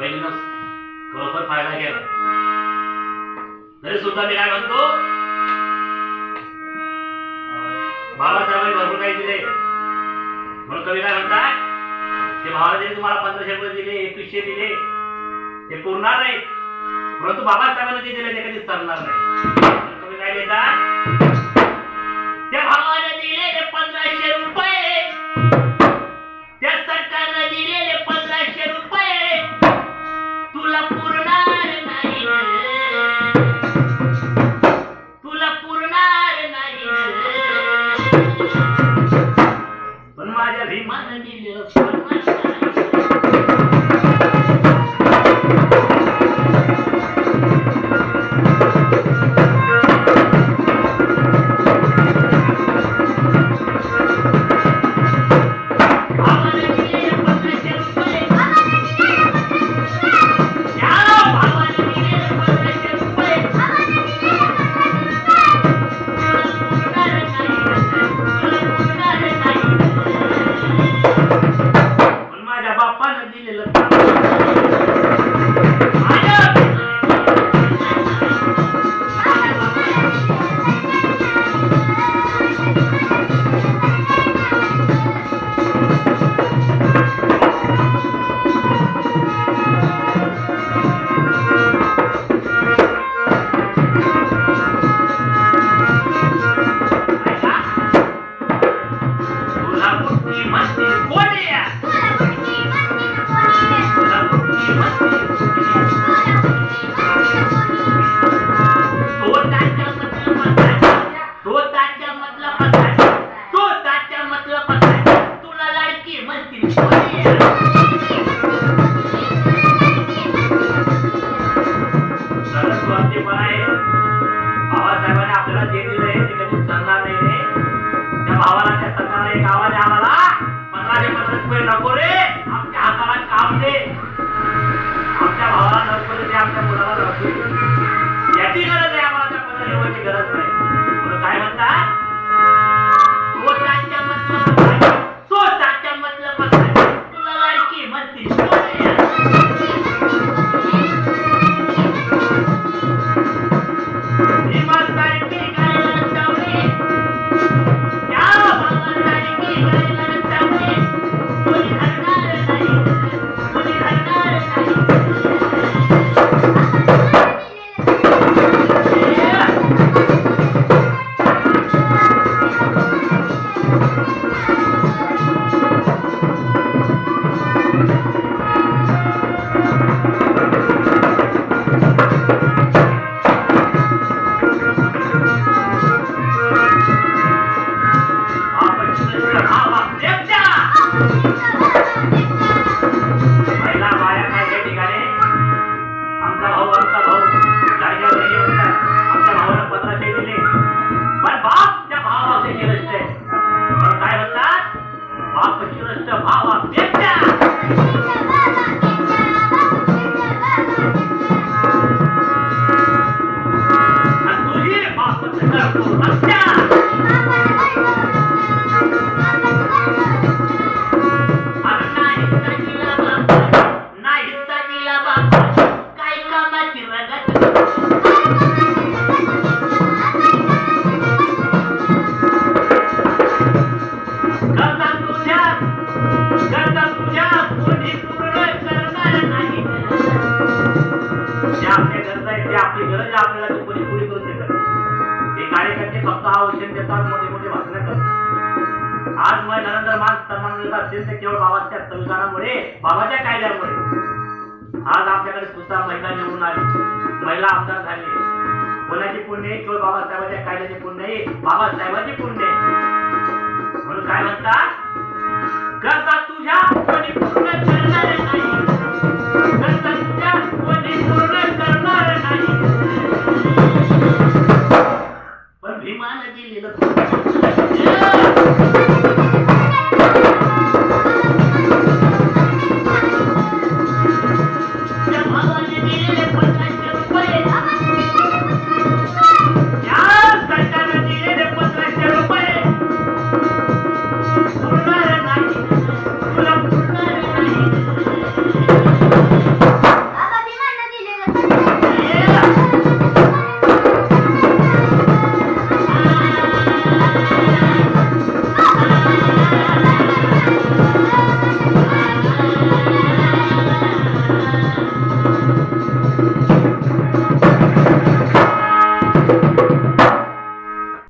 बहिणीनं खरोखर फायदा केला. तरी सुद्धा मी काय म्हणतो? बाबासाहेबांनी भरपूर काही दिले. म्हणून कवी काय म्हणतात ते महाराजांनी तुम्हाला पंधराशे रुपये दिले एकवीसशे दिले. ते पुरणार नाही परंतु बाबासाहेबांना जे दिले ते कधीच सरणार नाही. might not be able to find myself. de uma escolha. Thank you. Thank you. आपल्याला ती पुरी करून शकत नाही. हे कार्यकर्ते फक्त हा औषध देतात मोठे मोठे भाषण करतात. आज महिलांना नरेंद्र मान सन्मान मिळत असेल तर केवळ बाबाच्या संविधानामुळे बाबाच्या कायद्यामुळे. आज आपल्याकडे सुद्धा महिला निवडून आली. महिला आमदार झाली. कोणाची पुण्य आहे? केवळ बाबासाहेबांच्या कायद्याचे पुण्य आहे. बाबासाहेबांची पुण्य आहे. म्हणून काय म्हणतात करता तुझ्या पुण्य पूर्ण